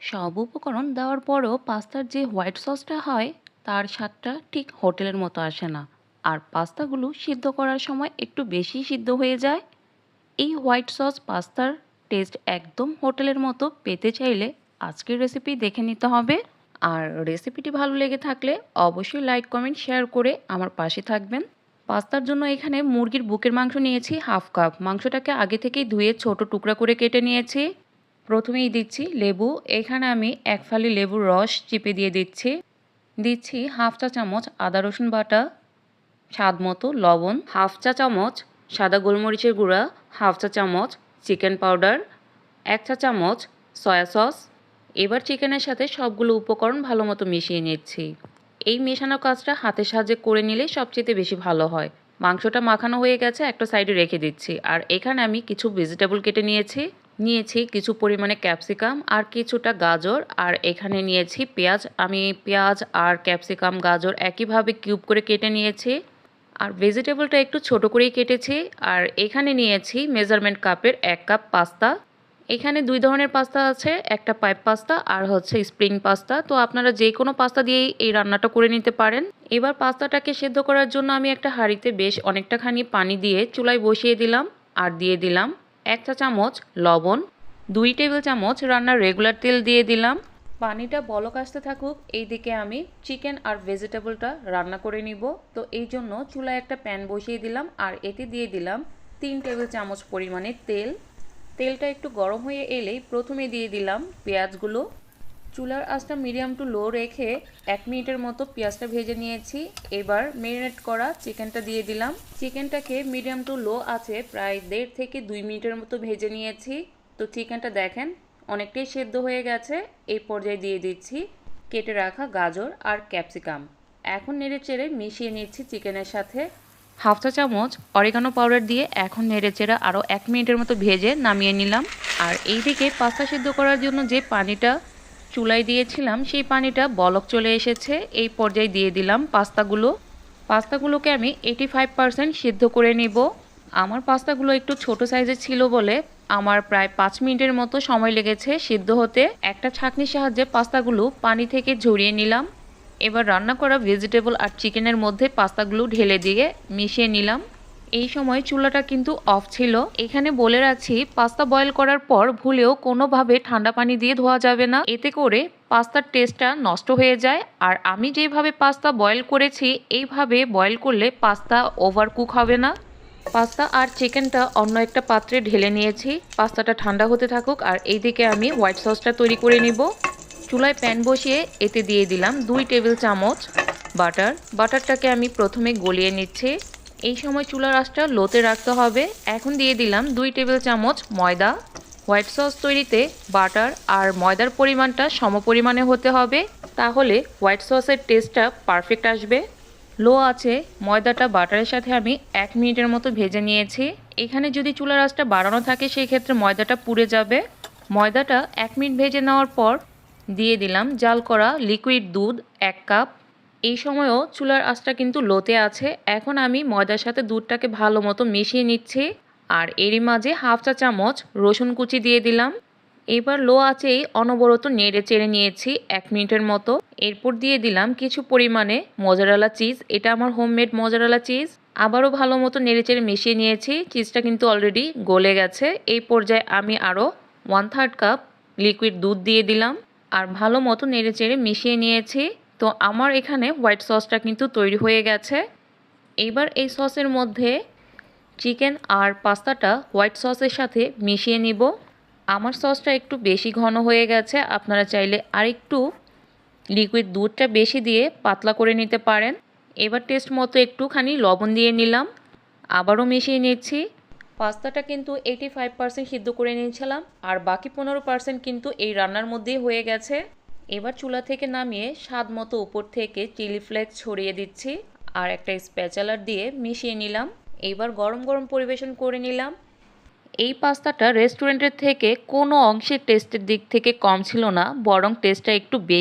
সব উপকরণ দেওয়ার পরও পাস্তার যে হোয়াইট সসটা হয়, তার স্বাদটা ঠিক হোটেলের মতো আসে না। আর পাস্তাগুলো সিদ্ধ করার সময় একটু বেশি সিদ্ধ হয়ে যায়। এই হোয়াইট সস পাস্তার টেস্ট একদম হোটেলের মতো পেতে চাইলে আজকের রেসিপি দেখে নিতে হবে। আর রেসিপিটি ভালো লেগে থাকলে অবশ্যই লাইক, কমেন্ট, শেয়ার করে আমার পাশে থাকবেন। পাস্তার জন্য এখানে মুরগির বুকের মাংস নিয়েছি হাফ কাপ। মাংসটাকে আগে থেকেই ধুয়ে ছোট টুকরা করে কেটে নিয়েছি। প্রথমেই দিচ্ছি লেবু। এখানে আমি এক ফালি লেবুর রস চিপে দিয়ে দিচ্ছি। দিচ্ছি হাফ চা চামচ আদা রসুন বাটা, স্বাদ মতো লবণ, হাফ চা চামচ সাদা গোলমরিচের গুঁড়া, হাফ চা চামচ চিকেন পাউডার, এক চা চামচ সয়া সস। এবার চিকেনের সাথে সবগুলো উপকরণ ভালো মতো মিশিয়ে নিচ্ছি। এই মেশানো কাজটা হাতের সাহায্যে করে নিলে সবচেয়ে বেশি ভালো হয়। মাংসটা মাখানো হয়ে গেছে, একটা সাইডে রেখে দিচ্ছি। আর এখানে আমি কিছু ভেজিটেবল কেটে নিয়েছি। নিয়েছি কিছু পরিমাণে ক্যাপসিকাম আর কিছুটা গাজর। আর এখানে নিয়েছি পেঁয়াজ। আমি পেঁয়াজ আর ক্যাপসিকাম, গাজর একইভাবে কিউব করে কেটে নিয়েছি। আর ভেজিটেবলটা একটু ছোট করেই কেটেছি। আর এখানে নিয়েছি মেজারমেন্ট কাপের এক কাপ পাস্তা। এখানে দুই ধরনের পাস্তা আছে, একটা পাইপ পাস্তা আর হচ্ছে স্প্রিং পাস্তা। তো আপনারা যে কোনো পাস্তা দিয়েই এই রান্নাটা করে নিতে পারেন। এবার পাস্তাটাকে সেদ্ধ করার জন্য আমি একটা হাঁড়িতে বেশ অনেকটা খানি পানি দিয়ে চুলায় বসিয়ে দিলাম আর দিয়ে দিলাম। এক চা চামচ লবণ, দুই টেবিল চামচ রান্নার রেগুলার তেল দিয়ে দিলাম। পানিটা বলক আসতে থাকুক এই দিকে আমি চিকেন আর ভেজিটেবলটা রান্না করে নিব। তো এই জন্য চুলায় একটা প্যান বসিয়ে দিলাম আর এতে দিয়ে দিলাম তিন টেবিল চামচ পরিমাণে তেল। তেলটা একটু গরম হয়ে এলেই প্রথমে দিয়ে দিলাম পেঁয়াজগুলো। চুলার আঁচটা মিডিয়াম টু লো রেখে এক মিনিটের মতো পেঁয়াজটা ভেজে নিয়েছি। এবার মেরিনেট করা চিকেনটা দিয়ে দিলাম। চিকেনটাকে মিডিয়াম টু লো আছে প্রায় দেড় থেকে দুই মিনিটের মতো ভেজে নিয়েছি। তো চিকেনটা দেখেন অনেকটাই সেদ্ধ হয়ে গেছে। এই পর্যায়ে দিয়ে দিচ্ছি কেটে রাখা গাজর আর ক্যাপসিকাম। এখন নেড়ে চেড়ে মিশিয়ে নিচ্ছি চিকেনের সাথে। হাফ চা চামচ অরিগানো পাউডার দিয়ে এখন নেড়ে চেড়ে আরও এক মিনিটের মতো ভেজে নামিয়ে নিলাম। আর এইদিকে পাস্তা সিদ্ধ করার জন্য যে পানিটা চুলায় দিয়েছিলাম, সেই পানিটা বলক চলে এসেছে। এই পর্যায়ে দিয়ে দিলাম পাস্তাগুলো। পাস্তাগুলোকে আমি এইটি ফাইভ পারসেন্ট সিদ্ধ করে নিব। আমার পাস্তাগুলো একটু ছোট সাইজের ছিল বলে আমার প্রায় পাঁচ মিনিটের মতো সময় লেগেছে সিদ্ধ হতে। একটা ছাঁকনির সাহায্যে পাস্তাগুলো পানি থেকে ঝরিয়ে নিলাম। এবার রান্না করা ভেজিটেবল আর চিকেনের মধ্যে পাস্তাগুলো ঢেলে দিয়ে মিশিয়ে নিলাম। এই সময় চুলাটা কিন্তু অফ ছিল। এখানে বলে রাখছি পাস্তা বয়েল করার পর ভুলেও কোনোভাবে ঠান্ডা পানি দিয়ে ধোয়া যাবে না। এতে করে পাস্তার টেস্টটা নষ্ট হয়ে যায়। আর আমি যেভাবে পাস্তা বয়েল করেছি, এইভাবে বয়েল করলে পাস্তা ওভার কুক হবে না। পাস্তা আর চিকেনটা অন্য একটা পাত্রে ঢেলে নিয়েছি। পাস্তাটা ঠান্ডা হতে থাকুক, আর এইদিকে আমি হোয়াইট সসটা তৈরি করে নিব। চুলায় প্যান বসিয়ে এতে দিয়ে দিলাম দুই টেবিল চামচ বাটার বাটারটাকে আমি প্রথমে গলিয়ে নিচ্ছি। এই সময় চুলার আঁচটা লোতে রাখতে হবে। এখন দিয়ে দিলাম দুই টেবিল চামচ ময়দা। হোয়াইট সস তৈরিতে বাটার আর ময়দার পরিমাণটা সমপরিমাণে হতে হবে। তাহলে হোয়াইট সসের টেস্টটা পারফেক্ট আসবে। লো আছে ময়দাটা বাটারের সাথে আমি এক মিনিটের মতো ভেজে নিয়েছি। এখানে যদি চুলার আঁচটা বাড়ানো থাকে সেই ক্ষেত্রে ময়দাটা পুড়ে যাবে। ময়দাটা এক মিনিট ভেজে নেওয়ার পর দিয়ে দিলাম জাল করা লিকুইড দুধ এক কাপ। এই সময়ও চুলার আঁচটা কিন্তু লোতে আছে। এখন আমি ময়দার সাথে দুধটাকে ভালো মতো মিশিয়ে নিচ্ছি আর এরই মাঝে হাফ চা চামচ রসুন কুচি দিয়ে দিলাম। এবার লো আছেই অনবরত নেড়ে চেড়ে নিয়েছি এক মিনিটের মতো। এরপর দিয়ে দিলাম কিছু পরিমাণে মজারালা চিজ। এটা আমার হোমমেড মজারালা চিজ। আবারও ভালো মতো নেড়ে চেড়ে মিশিয়ে নিয়েছি। চিজটা কিন্তু অলরেডি গলে গেছে। এই পর্যায়ে আমি আরও ওয়ান থার্ড কাপ লিকুইড দুধ দিয়ে দিলাম। আর ভালো মতো নেড়ে চেড়ে মিশিয়ে নিয়েছি। তো আমার এখানে হোয়াইট সসটা কিন্তু তৈরি হয়ে গেছে। এইবার এই সসের মধ্যে চিকেন আর পাস্তাটা হোয়াইট সসের সাথে মিশিয়ে নিব। আমার সসটা একটু বেশি ঘন হয়ে গেছে, আপনারা চাইলে আরেকটু লিকুইড দুধটা বেশি দিয়ে পাতলা করে নিতে পারেন। এবার টেস্ট মতো একটুখানি লবণ দিয়ে নিলাম, আবারও মিশিয়ে নিচ্ছি। পাস্তাটা কিন্তু এইটি ফাইভ পার্সেন্ট সিদ্ধ করে নিয়েছিলাম, আর বাকি পনেরো পার্সেন্ট কিন্তু এই রান্নার মধ্যেই হয়ে গেছে। এবার চুলা থেকে নামিয়ে স্বাদ মতো উপর থেকে চিলি ফ্লেক্স ছড়িয়ে দিচ্ছি আর একটা স্প্যাচালার দিয়ে মিশিয়ে নিলাম। এবার গরম গরম পরিবেশন করে নিলাম। এই পাস্তাটা রেস্টুরেন্টের থেকে কোনো অংশে টেস্টের দিক থেকে কম ছিল না, বরং টেস্টটা একটু বেশি